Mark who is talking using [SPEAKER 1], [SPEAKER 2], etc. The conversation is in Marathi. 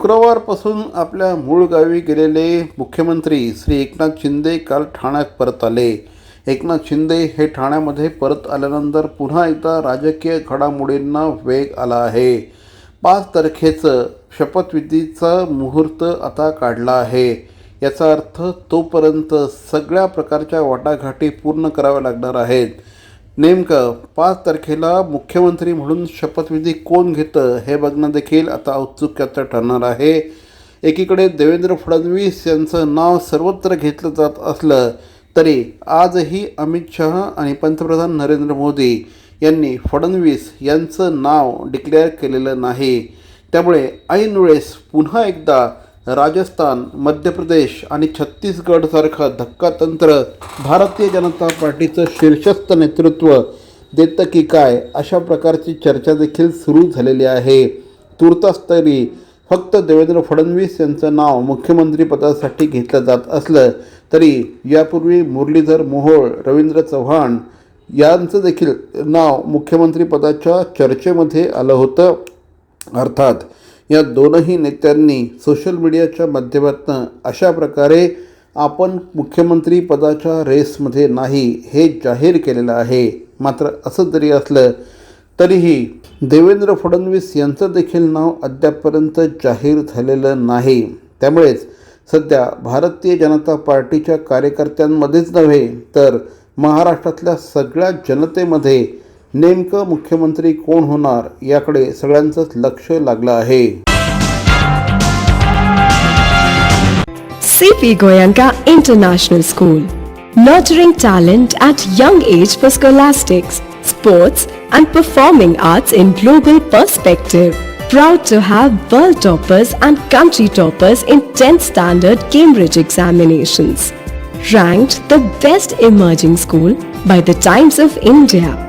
[SPEAKER 1] शुक्रवारपासून आपल्या मूळ गावी गेलेले मुख्यमंत्री श्री एकनाथ शिंदे काल ठाण्यात परत आले. एकनाथ शिंदे हे ठाण्यामध्ये परत आल्यानंतर पुन्हा एकदा राजकीय घडामोडींना वेग आला आहे. पाच तारखेचं शपथविधीचा मुहूर्त आता काढला आहे. याचा अर्थ तोपर्यंत सगळ्या प्रकारच्या वाटाघाटी पूर्ण कराव्या लागणार आहेत. नेमकं पाच तारखेला मुख्यमंत्री म्हणून शपथविधी कोण घेतं हे बघणं देखील आता औत्सुक्याचं ठरणार आहे. एकीकडे देवेंद्र फडणवीस यांचं नाव सर्वत्र घेतलं जात असलं तरी आजही अमित शहा आणि पंतप्रधान नरेंद्र मोदी यांनी फडणवीस यांचं नाव डिक्लेअर केलेलं नाही. त्यामुळे ऐन वेळेस पुन्हा एकदा राजस्थान मध्य प्रदेश आणि छत्तीसगडसारखं धक्कातंत्र भारतीय जनता पार्टीचं शीर्षस्थ नेतृत्व देतं की काय अशा प्रकारची चर्चा देखील सुरू झालेली आहे. तूर्तास तरी फक्त देवेंद्र फडणवीस यांचं नाव मुख्यमंत्रीपदासाठी घेतलं जात असलं तरी यापूर्वी मुरलीधर मोहोळ रवींद्र चव्हाण यांचं देखील नाव मुख्यमंत्रीपदाच्या चर्चेमध्ये आलं होतं. अर्थात या दोनही नेत्यांनी सोशल मीडियाच्या माध्यमातून अशा प्रकारे आपण मुख्यमंत्री पदाच्या रेसमध्ये नाही हे जाहीर केलेलं आहे. मात्र असं जरी असलं तरीही देवेंद्र फडणवीस यांचं देखील नाव अद्यापपर्यंत जाहीर झालेलं नाही. त्यामुळेच सध्या भारतीय जनता पार्टीच्या कार्यकर्त्यांमध्येच नव्हे तर महाराष्ट्रातल्या सगळ्या जनतेमध्ये नेमकं मुख्यमंत्री कोण होणार याकडे सगळ्यांचंच लक्ष लागलं आहे
[SPEAKER 2] CP Goyanka International School, nurturing talent at young age for scholastics, sports, and performing arts in global perspective. Proud to have world toppers and country toppers in 10th standard Cambridge examinations. Ranked the best emerging school by the Times of India